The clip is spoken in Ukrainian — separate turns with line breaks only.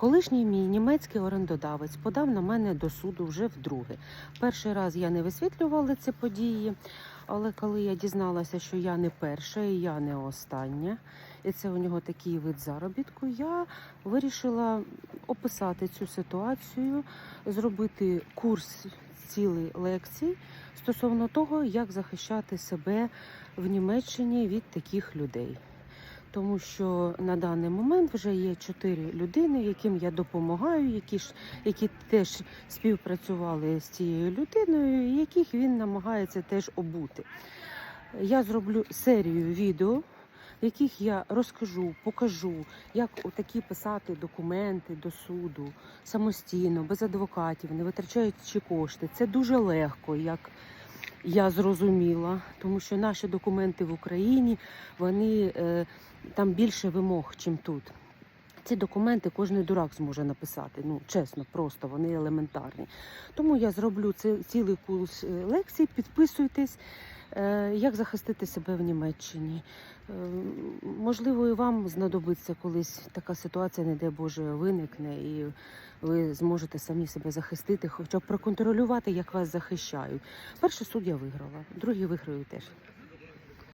Колишній мій німецький орендодавець подав на мене до суду вже вдруге. Перший раз я не висвітлювала ці події, але коли я дізналася, що я не перша і я не остання, і це у нього такий вид заробітку, я вирішила описати цю ситуацію, зробити курс цілий лекцій стосовно того, як захищати себе в Німеччині від таких людей. Тому що на даний момент вже є чотири людини, яким я допомагаю, які ж які теж співпрацювали з цією людиною, яких він намагається теж обути. Я зроблю серію відео, в яких я розкажу, покажу, як отакі писати документи до суду самостійно, без адвокатів, не витрачаючи кошти. Це дуже легко, як я зрозуміла, тому що наші документи в Україні вони е, там більше вимог, чим тут. Ці документи кожен дурак зможе написати. Ну чесно, просто вони елементарні. Тому я зроблю цілий курс е, лекцій. Підписуйтесь, е, як захистити себе в Німеччині. Е, можливо, і вам знадобиться колись така ситуація, не дай Боже, виникне, і ви зможете самі себе захистити, хоча б проконтролювати, як вас захищають. Перший суд я виграла, другий виграю теж.